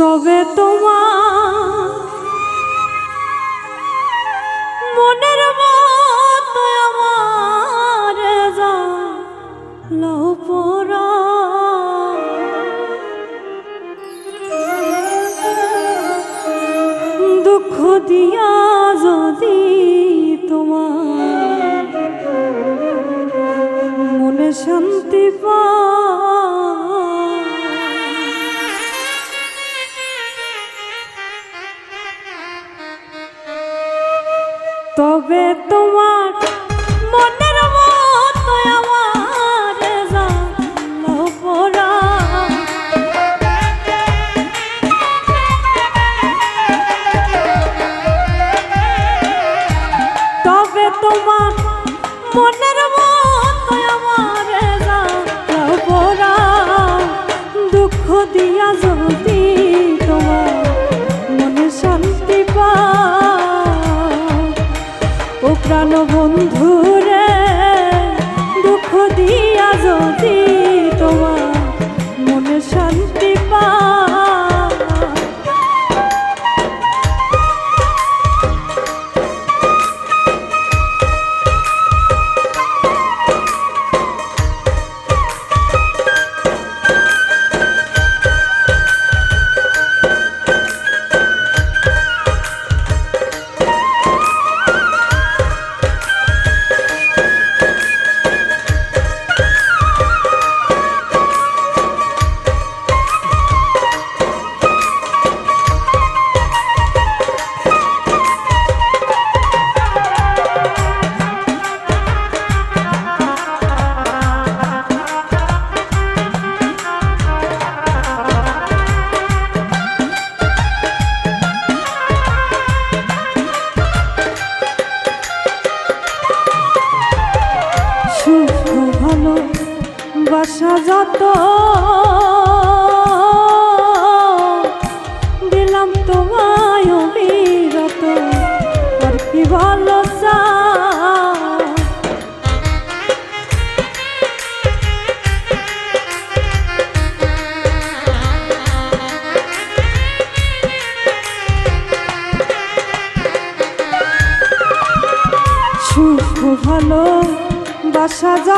তবে তোমার দিয়া যদি তোমার মনে শান্তি পা তবে তোমার মনে সুখ ভালো বাসা যাত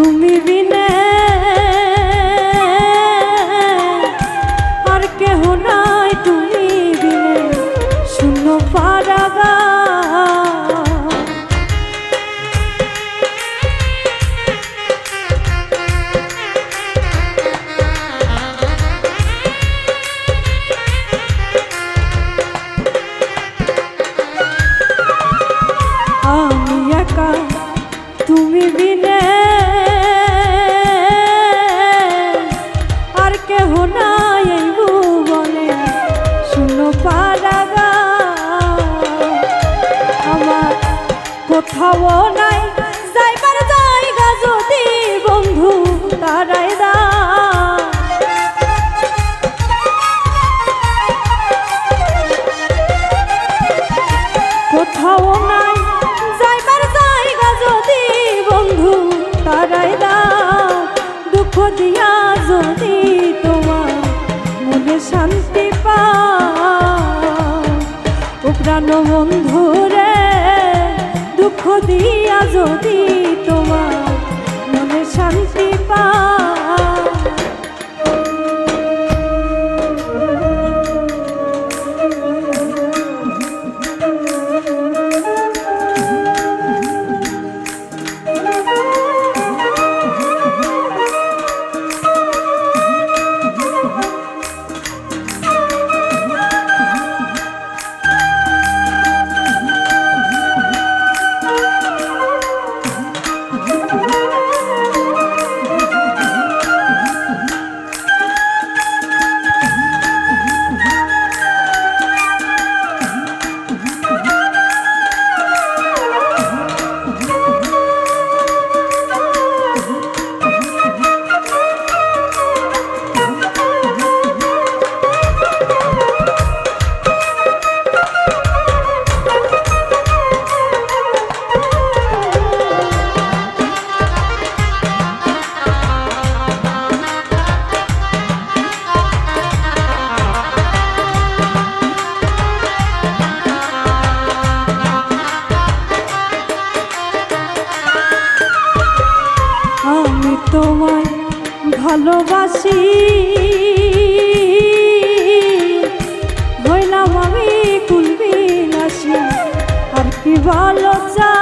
তুমি বিনা কোথাও নাই শান্তি তোমায় ভালোবাসি। হইলাম আমি কুলবিলাসি আর কি ভালো চা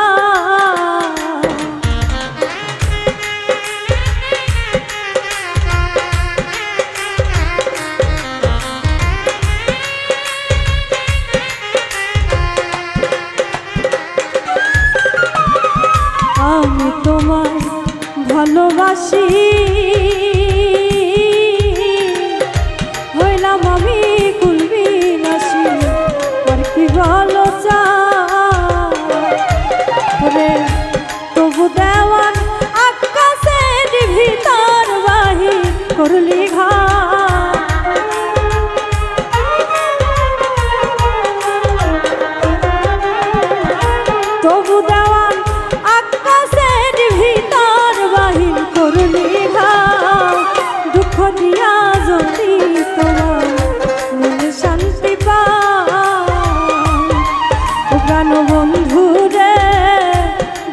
দেওয়ান আকাশের ভিতর বাহির করলি দুঃখ দিয়া যদি শান্তি পা প্রাণ বন্ধু রে,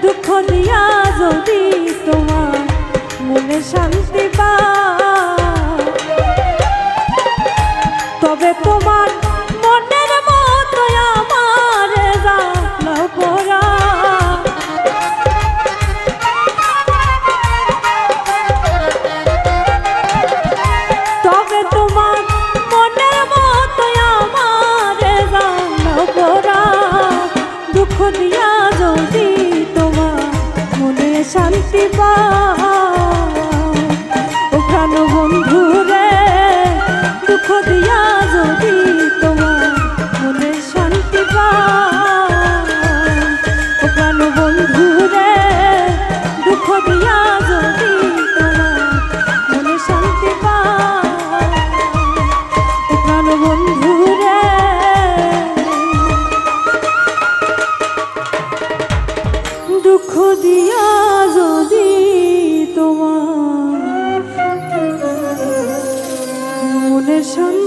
দুঃখ দিয়া যদি শান্তি শান্তি পাখানো বন্ধু রে দুঃখ দিয়া যদি তোমার মনে শান্তি পাখানো বন্ধু রে দুঃখ দিয়া যদি তোমার দুঃখ দিয়া তোমার মনে শান্তি